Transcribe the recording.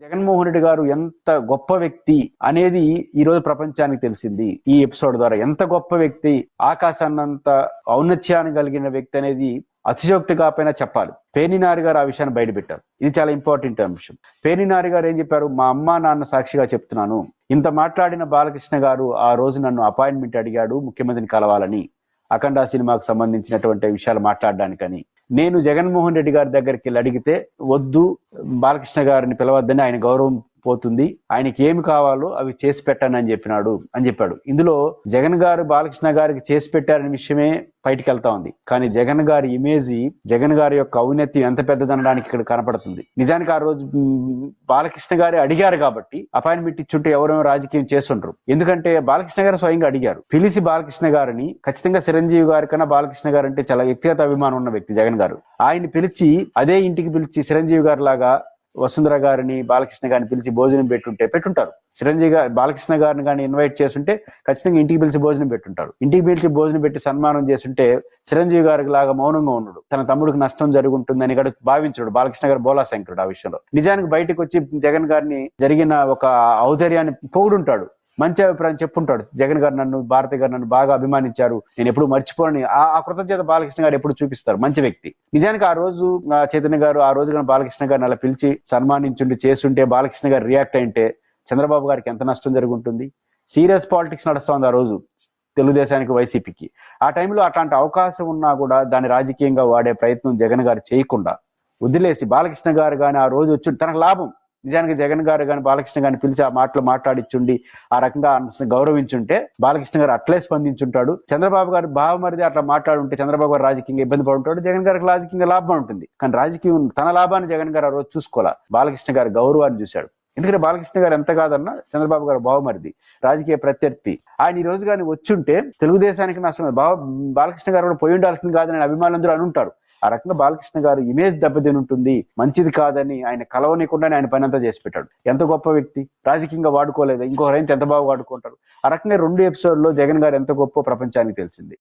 జగన్మోహన్ రెడ్డి గారు ఎంత గొప్ప వ్యక్తి అనేది ఈ రోజు ప్రపంచానికి తెలిసింది ఈ ఎపిసోడ్ ద్వారా. ఎంత గొప్ప వ్యక్తి ఆకాశాన్నంత ఔన్నత్యాన్ని కలిగిన వ్యక్తి అనేది అతిశయోక్తి కాకపోయినా చెప్పాలి. పేనినారి గారు ఆ విషయాన్ని బయటపెట్టారు. ఇది చాలా ఇంపార్టెంట్ అంశం. పేనినారి గారు ఏం చెప్పారు? మా అమ్మ నాన్న సాక్షిగా చెప్తున్నాను. ఇంత మాట్లాడిన బాలకృష్ణ గారు ఆ రోజు నన్ను అపాయింట్మెంట్ అడిగాడు ముఖ్యమంత్రిని కలవాలని. అఖండ సినిమాకు సంబంధించినటువంటి విషయాలు మాట్లాడడానికని. నేను జగన్మోహన్ రెడ్డి గారి దగ్గరికి వెళ్ళి అడిగితే వద్దు బాలకృష్ణ గారిని పిలవద్దని ఆయన గౌరవం పోతుంది. ఆయనకి ఏమి కావాలో అవి చేసి పెట్టండి అని చెప్పినాడు అని చెప్పాడు. ఇందులో జగన్ గారు బాలకృష్ణ గారికి చేసి పెట్టారనే విషయమే బయటికి వెళ్తా ఉంది. కానీ జగన్ గారి ఇమేజ్ జగన్ గారి యొక్క ఔన్నత్యం ఎంత పెద్దదనడానికి ఇక్కడ కనపడుతుంది. నిజానికి ఆ రోజు బాలకృష్ణ గారు అడిగారు కాబట్టి అపాయింట్మెంట్ ఇచ్చుంటే ఎవరెవరు రాజకీయం చేస్తుంటారు ఎందుకంటే బాలకృష్ణ గారు స్వయంగా అడిగారు. పిలిచి బాలకృష్ణ గారిని ఖచ్చితంగా చిరంజీవి గారి కన్నా బాలకృష్ణ గారు అంటే చాలా వ్యక్తిగత అభిమానం ఉన్న వ్యక్తి జగన్ గారు. ఆయన పిలిచి అదే ఇంటికి పిలిచి చిరంజీవి గారి లాగా వసుంధర గారిని బాలకృష్ణ గారిని పిలిచి భోజనం పెట్టుంటే పెట్టుంటారు. చిరంజీవి గారు బాలకృష్ణ గారిని కానీ ఇన్వైట్ చేస్తుంటే ఖచ్చితంగా ఇంటికి పిలిచి భోజనం పెట్టుంటారు. ఇంటికి పిలిచి భోజనం పెట్టి సన్మానం చేస్తుంటే చిరంజీవి గారికి లాగా మౌనంగా ఉండడు. తన తమ్ముడికి నష్టం జరుగుతుందని కూడా భావించడు. బాలకృష్ణ గారు బోలా శంకరుడు ఆ విషయంలో. నిజానికి బయటకు వచ్చి జగన్ గారిని జరిగిన ఒక ఔదర్యాన్ని పొగుడుంటాడు. మంచి అభిప్రాయం చెప్పుంటాడు. జగన్ గారు నన్ను భారతి గారు నన్ను బాగా అభిమానించారు. నేను ఎప్పుడు మర్చిపోని ఆ కృతజ్ఞత బాలకృష్ణ గారు ఎప్పుడు చూపిస్తారు. మంచి వ్యక్తి. నిజానికి ఆ రోజు చైతన్య గారు ఆ రోజు కానీ బాలకృష్ణ గారిని అలా పిలిచి సన్మానించుండి చేస్తుంటే బాలకృష్ణ గారు రియాక్ట్ అయింటే చంద్రబాబు గారికి ఎంత నష్టం జరుగుంటుంది? సీరియస్ పాలిటిక్స్ నడుస్తోంది ఆ రోజు తెలుగుదేశానికి వైసీపీకి. ఆ టైంలో అట్లాంటి అవకాశం ఉన్నా కూడా దాన్ని రాజకీయంగా వాడే ప్రయత్నం జగన్ గారు చేయకుండా వదిలేసి బాలకృష్ణ గారు కానీ ఆ రోజు వచ్చి తనకు లాభం నిజానికి జగన్ గారు కానీ బాలకృష్ణ గారిని పిలిచి ఆ మాటలు మాట్లాడిచ్చుండి ఆ రకంగా గౌరవించుంటే బాలకృష్ణ గారు అట్లే స్పందించుంటాడు. చంద్రబాబు గారు బావమరిది అట్లా మాట్లాడుంటే చంద్రబాబు గారు రాజకీయంగా ఇబ్బంది పడుంటాడు జగన్ గారికి రాజకీయంగా లాభం ఉంటుంది. కానీ రాజకీయం తన లాభాన్ని జగన్ గారు ఆ రోజు చూసుకోవాలా? బాలకృష్ణ గారి గౌరవాన్ని చూశాడు. ఎందుకంటే బాలకృష్ణ గారు ఎంత కాదన్నా చంద్రబాబు గారు బావమరిది రాజకీయ ప్రత్యర్థి. ఆయన ఈ రోజు కానీ వచ్చుంటే తెలుగుదేశానికి నష్టం బావ బాలకృష్ణ గారు కూడా పోయి ఉండాల్సింది కాదని అభిమానులందరూ అని ఉంటారు ఆ రకంగా బాలకృష్ణ గారు ఇమేజ్ దెబ్బతిని ఉంటుంది మంచిది కాదని ఆయన కలవనీయకుండానే ఆయన పని అంతా చేసి పెట్టాడు. ఎంత గొప్ప వ్యక్తి. రాజకీయంగా వాడుకోలేదు? ఇంకొకరైతే ఎంత బాగా వాడుకుంటారు? ఆ రకంగా రెండు ఎపిసోడ్లో జగన్ గారు ఎంత గొప్ప ప్రపంచానికి తెలిసింది.